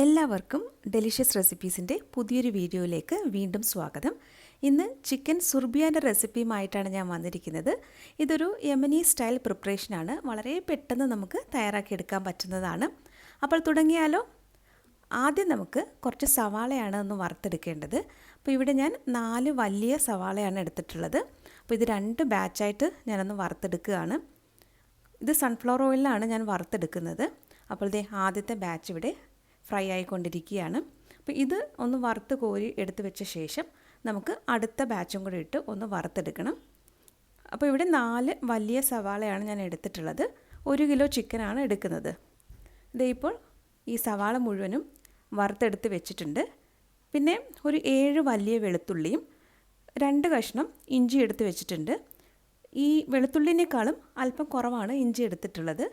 എല്ലാവർക്കും ഡെലിഷ്യസ് റെസിപ്പീസിന്റെ പുതിയൊരു വീഡിയോയിലേക്ക് വീണ്ടും സ്വാഗതം. ഇന്ന് ചിക്കൻ സുർബിയാന്റെ റെസിപ്പിയുമായിട്ടാണ് ഞാൻ വന്നിരിക്കുന്നത്. ഇതൊരു യമനി സ്റ്റൈൽ പ്രിപ്പറേഷനാണ് വളരെ പെട്ടെന്ന് നമുക്ക് തയ്യാറാക്കിയെടുക്കാൻ പറ്റുന്നതാണ്. അപ്പോൾ തുടങ്ങിയാലോ? ആദ്യം നമുക്ക് കുറച്ച് സവാളയാണ് ഒന്ന് വറുത്തെടുക്കേണ്ടത്. അപ്പോൾ ഇവിടെ ഞാൻ നാല് വലിയ സവാളയാണ് എടുത്തിട്ടുള്ളത്. അപ്പോൾ ഇത് രണ്ട് ബാച്ചായിട്ട് ഞാനൊന്ന് വറുത്തെടുക്കുകയാണ്. ഇത് സൺഫ്ലവർ ഓയിലാണ് ഞാൻ വറുത്തെടുക്കുന്നത്. അപ്പോൾ ഇതേ ആദ്യത്തെ ബാച്ച് ഇവിടെ ഫ്രൈ ആയിക്കൊണ്ടിരിക്കുകയാണ്. അപ്പോൾ ഇത് ഒന്ന് വറുത്ത് കോരി എടുത്തു വെച്ച ശേഷം നമുക്ക് അടുത്ത ബാച്ചും കൂടി ഇട്ട് ഒന്ന് വറുത്തെടുക്കണം. അപ്പോൾ ഇവിടെ നാല് വലിയ സവാളയാണ് ഞാൻ എടുത്തിട്ടുള്ളത്. ഒരു കിലോ ചിക്കനാണ് എടുക്കുന്നത്. ഇതേ ഇപ്പോൾ ഈ സവാള മുഴുവനും വറുത്തെടുത്ത് വെച്ചിട്ടുണ്ട്. പിന്നെ ഒരു ഏഴ് വലിയ വെളുത്തുള്ളിയും രണ്ട് കഷ്ണം ഇഞ്ചി എടുത്ത് വെച്ചിട്ടുണ്ട്. ഈ വെളുത്തുള്ളിനേക്കാളും അല്പം കുറവാണ് ഇഞ്ചി എടുത്തിട്ടുള്ളത്.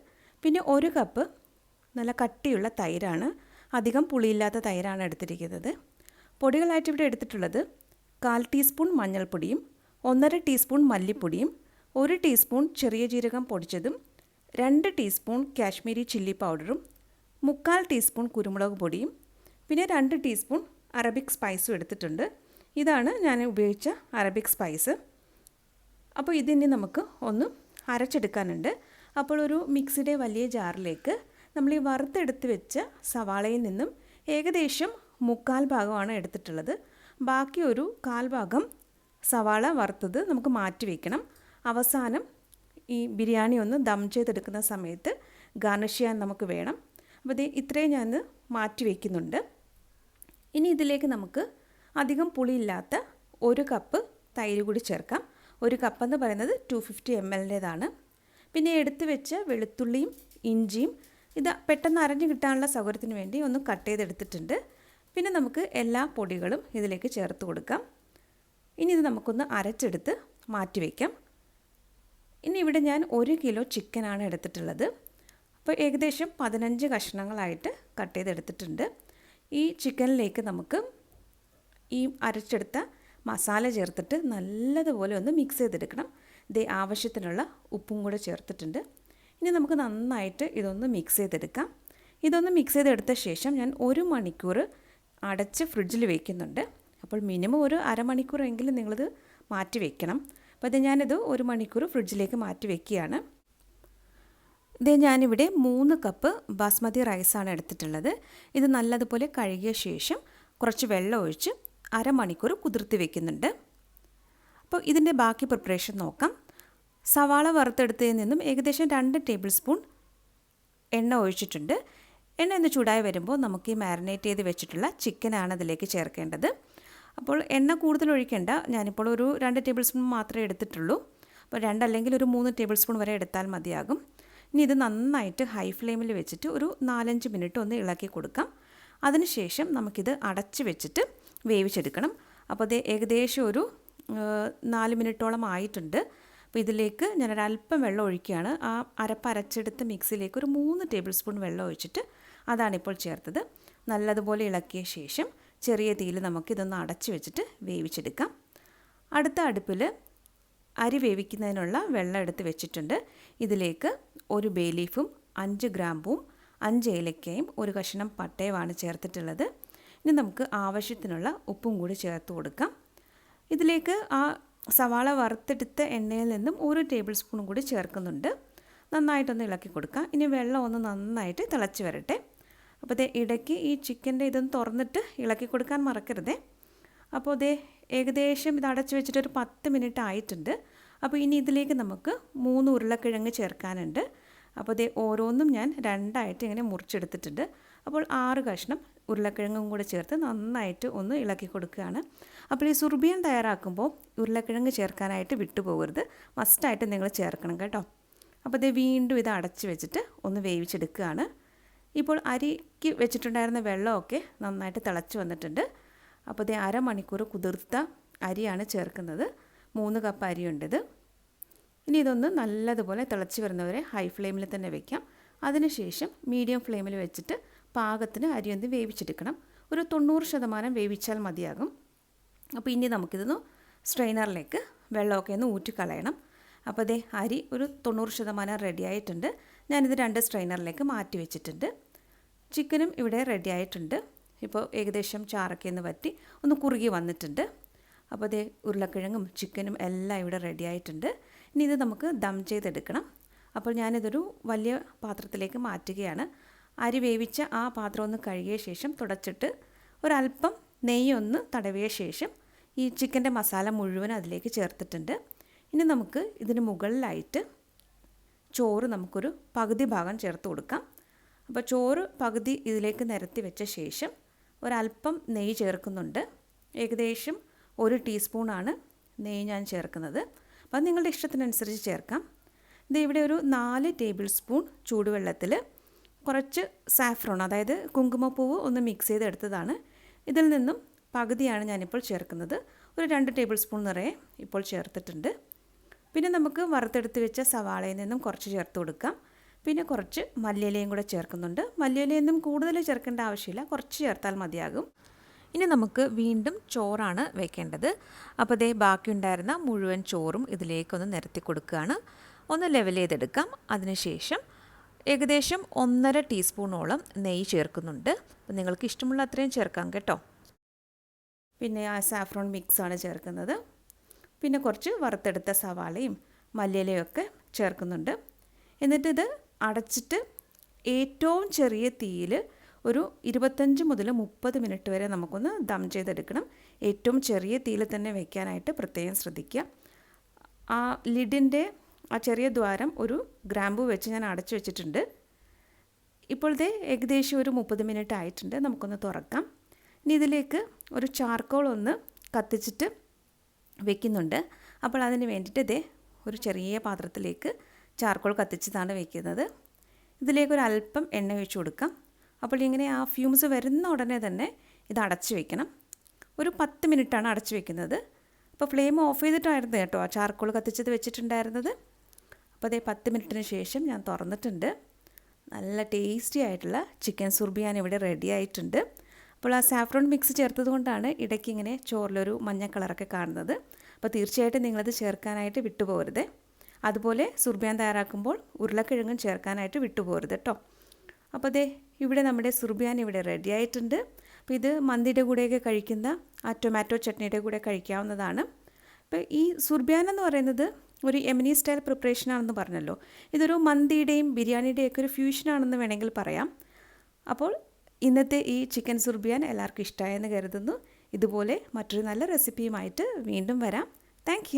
പിന്നെ ഒരു കപ്പ് നല്ല കട്ടിയുള്ള തൈരാണ്. അധികം പുളിയില്ലാത്ത തൈരാണ് എടുത്തിരിക്കുന്നത്. പൊടികളായിട്ട് ഇവിടെ എടുത്തിട്ടുള്ളത് കാൽ ടീസ്പൂൺ മഞ്ഞൾപ്പൊടിയും ഒന്നര ടീസ്പൂൺ മല്ലിപ്പൊടിയും ഒരു ടീസ്പൂൺ ചെറിയ ജീരകം പൊടിച്ചതും രണ്ട് ടീസ്പൂൺ കാശ്മീരി ചില്ലി പൗഡറും മുക്കാൽ ടീസ്പൂൺ കുരുമുളക് പൊടിയും പിന്നെ രണ്ട് ടീസ്പൂൺ അറബിക് സ്പൈസും എടുത്തിട്ടുണ്ട്. ഇതാണ് ഞാൻ ഉപയോഗിച്ച അറബിക് സ്പൈസ്. അപ്പോൾ ഇതിനി നമുക്ക് ഒന്ന് അരച്ചെടുക്കാനുണ്ട്. അപ്പോൾ ഒരു മിക്സിയുടെ വലിയ ജാറിലേക്ക് നമ്മൾ ഈ വറുത്തെടുത്ത് വെച്ച സവാളയിൽ നിന്നും ഏകദേശം മുക്കാൽ ഭാഗമാണ് എടുത്തിട്ടുള്ളത്. ബാക്കി ഒരു കാൽ ഭാഗം സവാള വറുത്തത് നമുക്ക് മാറ്റി വയ്ക്കണം അവസാനം ഈ ബിരിയാണി ഒന്ന് ദം ചെയ്തെടുക്കുന്ന സമയത്ത് ഗാർണിഷ് ചെയ്യാൻ നമുക്ക് വേണം. അപ്പോൾ ഇത് ഇത്രയും ഞാൻ മാറ്റി വയ്ക്കുന്നുണ്ട് ഇനി ഇതിലേക്ക് നമുക്ക് അധികം പുളിയില്ലാത്ത ഒരു കപ്പ് തൈര് കൂടി ചേർക്കാം. ഒരു കപ്പ് എന്ന് പറയുന്നത് ടു ഫിഫ്റ്റി എം എല്ലിന്റേതാണ് പിന്നെ എടുത്തു വെച്ച വെളുത്തുള്ളിയും ഇഞ്ചിയും ഇത് പെട്ടെന്ന് അരഞ്ഞു കിട്ടാനുള്ള സൗകര്യത്തിന് വേണ്ടി ഒന്ന് കട്ട് ചെയ്തെടുത്തിട്ടുണ്ട്. പിന്നെ നമുക്ക് എല്ലാ പൊടികളും ഇതിലേക്ക് ചേർത്ത് കൊടുക്കാം. ഇനി ഇത് നമുക്കൊന്ന് അരച്ചെടുത്ത് മാറ്റി വയ്ക്കാം ഇനി ഇവിടെ ഞാൻ ഒരു കിലോ ചിക്കനാണ് എടുത്തിട്ടുള്ളത്. അപ്പോൾ ഏകദേശം പതിനഞ്ച് കഷ്ണങ്ങളായിട്ട് കട്ട് ചെയ്തെടുത്തിട്ടുണ്ട്. ഈ ചിക്കനിലേക്ക് നമുക്ക് ഈ അരച്ചെടുത്ത മസാല ചേർത്തിട്ട് നല്ലതുപോലെ ഒന്ന് മിക്സ് ചെയ്തെടുക്കണം. ഇതേ ആവശ്യത്തിനുള്ള ഉപ്പും കൂടെ ചേർത്തിട്ടുണ്ട്. ഇനി നമുക്ക് നന്നായിട്ട് ഇതൊന്ന് മിക്സ് ചെയ്തെടുക്കാം. ഇതൊന്ന് മിക്സ് ചെയ്തെടുത്ത ശേഷം ഞാൻ ഒരു മണിക്കൂർ അടച്ച് ഫ്രിഡ്ജിൽ വയ്ക്കുന്നുണ്ട് അപ്പോൾ മിനിമം ഒരു അരമണിക്കൂറെങ്കിലും നിങ്ങളിത് മാറ്റി വെക്കണം. അപ്പോൾ ഇത് ഞാനിത് ഒരു മണിക്കൂർ ഫ്രിഡ്ജിലേക്ക് മാറ്റി വെക്കുകയാണ്. ഇത് ഞാനിവിടെ മൂന്ന് കപ്പ് ബാസ്മതി റൈസാണ് എടുത്തിട്ടുള്ളത്. ഇത് നല്ലതുപോലെ കഴുകിയ ശേഷം കുറച്ച് വെള്ളം ഒഴിച്ച് അരമണിക്കൂർ കുതിർത്തി വെക്കുന്നുണ്ട്. അപ്പോൾ ഇതിന്റെ ബാക്കി പ്രിപ്പറേഷൻ നോക്കാം. സവാള വറുത്തെടുത്തതിൽ നിന്നും ഏകദേശം രണ്ട് ടേബിൾ സ്പൂൺ എണ്ണ ഒഴിച്ചിട്ടുണ്ട്. എണ്ണ ഒന്ന് ചൂടായി വരുമ്പോൾ നമുക്ക് ഈ മാരിനേറ്റ് ചെയ്ത് വെച്ചിട്ടുള്ള ചിക്കനാണ് അതിലേക്ക് ചേർക്കേണ്ടത്. അപ്പോൾ എണ്ണ കൂടുതൽ ഒഴിക്കേണ്ട ഞാനിപ്പോൾ ഒരു രണ്ട് ടേബിൾ സ്പൂൺ മാത്രമേ എടുത്തിട്ടുള്ളൂ. അപ്പോൾ രണ്ടല്ലെങ്കിൽ ഒരു മൂന്ന് ടേബിൾ സ്പൂൺ വരെ എടുത്താൽ മതിയാകും. ഇനി ഇത് നന്നായിട്ട് ഹൈ ഫ്ലെയിമിൽ വെച്ചിട്ട് ഒരു നാലഞ്ച് മിനിറ്റ് ഒന്ന് ഇളക്കി കൊടുക്കാം. അതിനുശേഷം നമുക്കിത് അടച്ച് വെച്ചിട്ട് വേവിച്ചെടുക്കണം. അപ്പോൾ അത് ഏകദേശം ഒരു നാല് മിനിറ്റോളം ആയിട്ടുണ്ട്. അപ്പോൾ ഇതിലേക്ക് ഞാനൊരല്പം വെള്ളം ഒഴിക്കുകയാണ്. ആ അരപ്പ് അരച്ചെടുത്ത മിക്സിയിലേക്ക് ഒരു മൂന്ന് ടേബിൾ സ്പൂൺ വെള്ളം ഒഴിച്ചിട്ട് അതാണിപ്പോൾ ചേർത്തത്. നല്ലതുപോലെ ഇളക്കിയ ശേഷം ചെറിയ തീയിൽ നമുക്ക് നമുക്കിതൊന്ന് അടച്ചു വെച്ചിട്ട് വേവിച്ചെടുക്കാം. അടുത്ത അടുപ്പിൽ അരി വേവിക്കുന്നതിനുള്ള വെള്ളം എടുത്ത് വെച്ചിട്ടുണ്ട്. ഇതിലേക്ക് ഒരു ബേ ലീഫും അഞ്ച് ഗ്രാമ്പും അഞ്ച് ഏലക്കയും ഒരു കഷ്ണം പട്ടയുമാണ് ചേർത്തിട്ടുള്ളത്. ഇനി നമുക്ക് ആവശ്യത്തിനുള്ള ഉപ്പും കൂടി ചേർത്ത് കൊടുക്കാം. ഇതിലേക്ക് ആ സവാള വറുത്തെടുത്ത എണ്ണയിൽ നിന്നും ഒരു ടേബിൾ സ്പൂണും കൂടി ചേർക്കുന്നുണ്ട്. നന്നായിട്ടൊന്ന് ഇളക്കി കൊടുക്കാം. ഇനി വെള്ളം ഒന്ന് നന്നായിട്ട് തിളച്ച് വരട്ടെ. അപ്പോൾ ദേ ഇടയ്ക്ക് ഈ ചിക്കന്റെ ഇതൊന്ന് തുറന്നിട്ട് ഇളക്കി കൊടുക്കാൻ മറക്കരുതേ. അപ്പോൾ ദേ ഏകദേശം ഇത് അടച്ച് വെച്ചിട്ട് ഒരു പത്ത് മിനിറ്റ് ആയിട്ടുണ്ട്. അപ്പോൾ ഇനി ഇതിലേക്ക് നമുക്ക് മൂന്ന് ഉരുളക്കിഴങ്ങ് ചേർക്കാനുണ്ട്. അപ്പോൾ ദേ ഓരോന്നും ഞാൻ രണ്ടായിട്ട് ഇങ്ങനെ മുറിച്ചെടുത്തിട്ടുണ്ട്. അപ്പോൾ ആറ് കഷ്ണം ഉരുളക്കിഴങ്ങും കൂടെ ചേർത്ത് നന്നായിട്ട് ഒന്ന് ഇളക്കി കൊടുക്കുകയാണ്. അപ്പോൾ ഈ സുർബിയൻ തയ്യാറാക്കുമ്പോൾ ഉരുളക്കിഴങ്ങ് ചേർക്കാനായിട്ട് വിട്ടുപോകരുത് മസ്റ്റായിട്ട് നിങ്ങൾ ചേർക്കണം കേട്ടോ. അപ്പോൾ ഇത് വീണ്ടും ഇത് അടച്ച് വെച്ചിട്ട് ഒന്ന് വേവിച്ചെടുക്കുകയാണ്. ഇപ്പോൾ അരിക്ക് വെച്ചിട്ടുണ്ടായിരുന്ന വെള്ളമൊക്കെ നന്നായിട്ട് തിളച്ച് വന്നിട്ടുണ്ട്. അപ്പോൾ ഇത് അരമണിക്കൂർ കുതിർത്ത അരിയാണ് ചേർക്കുന്നത്. മൂന്ന് കപ്പ് അരിയുണ്ടത് ഇനി ഇതൊന്ന് നല്ലതുപോലെ തിളച്ച് വരുന്നവരെ ഹൈ ഫ്ലെയിമിൽ തന്നെ വെക്കാം. അതിനുശേഷം മീഡിയം ഫ്ലെയിമിൽ വെച്ചിട്ട് പാകത്തിന് അരി ഒന്ന് വേവിച്ചെടുക്കണം. ഒരു തൊണ്ണൂറ് ശതമാനം വേവിച്ചാൽ മതിയാകും. അപ്പോൾ ഇനി നമുക്കിതൊന്ന് സ്ട്രെയിനറിലേക്ക് വെള്ളമൊക്കെ ഒന്ന് ഊറ്റിക്കളയണം അപ്പോൾ അതേ അരി ഒരു തൊണ്ണൂറ് ശതമാനം റെഡി ആയിട്ടുണ്ട്. ഞാനിത് രണ്ട് സ്ട്രെയിനറിലേക്ക് മാറ്റി വെച്ചിട്ടുണ്ട്. ചിക്കനും ഇവിടെ റെഡി ആയിട്ടുണ്ട്. ഇപ്പോൾ ഏകദേശം ചാറൊക്കെ ഒന്ന് വറ്റി ഒന്ന് കുറുകി വന്നിട്ടുണ്ട്. അപ്പോൾ അതേ ഉരുളക്കിഴങ്ങും ചിക്കനും എല്ലാം ഇവിടെ റെഡി ആയിട്ടുണ്ട്. ഇനി ഇത് നമുക്ക് ദം ചെയ്തെടുക്കണം. അപ്പോൾ ഞാനിതൊരു വലിയ പാത്രത്തിലേക്ക് മാറ്റുകയാണ്. അരി വേവിച്ച ആ പാത്രം ഒന്ന് കഴുകിയ ശേഷം തുടച്ചിട്ട് ഒരല്പം നെയ്യൊന്ന് തടവിയ ശേഷം ഈ ചിക്കന്റെ മസാല മുഴുവൻ അതിലേക്ക് ചേർത്തിട്ടുണ്ട്. ഇനി നമുക്ക് ഇതിന് മുകളിലായിട്ട് ചോറ് നമുക്കൊരു പകുതി ഭാഗം ചേർത്ത് കൊടുക്കാം. അപ്പോൾ ചോറ് പകുതി ഇതിലേക്ക് നിരത്തി വെച്ച ശേഷം ഒരല്പം നെയ്യ് ചേർക്കുന്നുണ്ട്. ഏകദേശം ഒരു ടീസ്പൂണാണ് നെയ്യ് ഞാൻ ചേർക്കുന്നത്. അപ്പോൾ നിങ്ങളുടെ ഇഷ്ടത്തിനനുസരിച്ച് ചേർക്കാം. ഇത് ഇവിടെ ഒരു നാല് ടേബിൾ സ്പൂൺ ചൂടുവെള്ളത്തിൽ കുറച്ച് സാഫ്രോൺ അതായത് കുങ്കുമപ്പൂവ് ഒന്ന് മിക്സ് ചെയ്തെടുത്തതാണ്. ഇതിൽ നിന്നും പകുതിയാണ് ഞാനിപ്പോൾ ചേർക്കുന്നത്. ഒരു രണ്ട് ടേബിൾ സ്പൂൺ നിറയെ ഇപ്പോൾ ചേർത്തിട്ടുണ്ട്. പിന്നെ നമുക്ക് വറുത്തെടുത്ത് വെച്ച സവാളയിൽ നിന്നും കുറച്ച് ചേർത്ത് കൊടുക്കാം. പിന്നെ കുറച്ച് മല്ലിയിലയും കൂടെ ചേർക്കുന്നുണ്ട്. മല്ലിയിലയൊന്നും കൂടുതൽ ചേർക്കേണ്ട ആവശ്യമില്ല. കുറച്ച് ചേർത്താൽ മതിയാകും. ഇനി നമുക്ക് വീണ്ടും ചോറാണ് വെക്കേണ്ടത്. അപ്പോൾ ദേ ബാക്കിയുണ്ടായിരുന്ന മുഴുവൻ ചോറും ഇതിലേക്കൊന്ന് നിരത്തി കൊടുക്കുകയാണ്. ഒന്ന് ലെവൽ ചെയ്തെടുക്കാം. അതിനുശേഷം ഏകദേശം ഒന്നര ടീസ്പൂണോളം നെയ്യ് ചേർക്കുന്നുണ്ട്. അപ്പോൾ നിങ്ങൾക്ക് ഇഷ്ടമുള്ള അത്രയും ചേർക്കാം കേട്ടോ. പിന്നെ ആ സാഫ്രോൺ മിക്സാണ് ചേർക്കുന്നത്. പിന്നെ കുറച്ച് വറുത്തെടുത്ത സവാളയും മല്ലിയിലയും ഒക്കെ ചേർക്കുന്നുണ്ട്. എന്നിട്ട് ഇത് അടച്ചിട്ട് ഏറ്റവും ചെറിയ തീയിൽ ഒരു ഇരുപത്തഞ്ച് മുതൽ മുപ്പത് മിനിറ്റ് വരെ നമുക്കൊന്ന് ദം ചെയ്തെടുക്കണം. ഏറ്റവും ചെറിയ തീയിൽ തന്നെ വയ്ക്കാനായിട്ട് പ്രത്യേകം ശ്രദ്ധിക്കുക. ആ ലിഡിന്റെ ആ ചെറിയ ദ്വാരം ഒരു ഗ്രാമ്പു വെച്ച് ഞാൻ അടച്ചു വെച്ചിട്ടുണ്ട്. ഇപ്പോഴത്തെ ഏകദേശം ഒരു മുപ്പത് മിനിറ്റ് ആയിട്ടുണ്ട്. നമുക്കൊന്ന് തുറക്കാം. ഇനി ഇതിലേക്ക് ഒരു ചാർക്കോൾ ഒന്ന് കത്തിച്ചിട്ട് വെക്കുന്നുണ്ട്. അപ്പോൾ അതിന് വേണ്ടിയിട്ട് ഇതേ ഒരു ചെറിയ പാത്രത്തിലേക്ക് ചാർക്കോൾ കത്തിച്ചതാണ് വെക്കുന്നത്. ഇതിലേക്ക് ഒരു അല്പം എണ്ണ ഒഴിച്ച് കൊടുക്കാം. അപ്പോൾ ഇങ്ങനെ ആ ഫ്യൂംസ് വരുന്ന ഉടനെ തന്നെ ഇത് അടച്ചു വെക്കണം. ഒരു പത്ത് മിനിറ്റാണ് അടച്ചു വെക്കുന്നത്. അപ്പോൾ ഫ്ലെയിം ഓഫ് ചെയ്തിട്ടായിരുന്നു കേട്ടോ ആ ചാർക്കോൾ കത്തിച്ചത് വെച്ചിട്ടുണ്ടായിരുന്നത്. അപ്പോൾ അതേ പത്ത് മിനിറ്റിന് ശേഷം ഞാൻ തുറന്നിട്ടുണ്ട്. നല്ല ടേസ്റ്റി ആയിട്ടുള്ള ചിക്കൻ സുർബിയാൻ ഇവിടെ റെഡി ആയിട്ടുണ്ട്. അപ്പോൾ ആ സാഫ്രോൺ മിക്സ് ചേർത്തത് കൊണ്ടാണ് ഇടയ്ക്ക് ഇങ്ങനെ ചോറിലൊരു മഞ്ഞ കളറൊക്കെ കാണുന്നത്. അപ്പോൾ തീർച്ചയായിട്ടും നിങ്ങളത് ചേർക്കാനായിട്ട് വിട്ടുപോകരുത്. അതുപോലെ സുർബിയാൻ തയ്യാറാക്കുമ്പോൾ ഉരുളക്കിഴങ്ങും ചേർക്കാനായിട്ട് വിട്ടുപോകരുത് കേട്ടോ. അപ്പോൾ അതെ ഇവിടെ നമ്മുടെ സുർബിയാൻ ഇവിടെ റെഡി ആയിട്ടുണ്ട്. അപ്പോൾ ഇത് മന്തിയുടെ കൂടെയൊക്കെ കഴിക്കുന്ന ആ ടൊമാറ്റോ ചട്നിയുടെ കൂടെ കഴിക്കാവുന്നതാണ്. അപ്പോൾ ഈ സുർബിയാൻ എന്ന് പറയുന്നത് ഒരു എമിനി സ്റ്റൈൽ പ്രിപ്പറേഷൻ ആണെന്ന് പറഞ്ഞല്ലോ. ഇതൊരു മന്തിയുടെയും ബിരിയാണിയുടെയും ഒക്കെ ഒരു ഫ്യൂഷനാണെന്ന് വേണമെങ്കിൽ പറയാം. അപ്പോൾ ഇന്നത്തെ ഈ ചിക്കൻ സുർബിയാൻ എല്ലാവർക്കും ഇഷ്ടമായെന്ന് കരുതുന്നു. ഇതുപോലെ മറ്റൊരു നല്ല റെസിപ്പിയുമായിട്ട് വീണ്ടും വരാം. താങ്ക്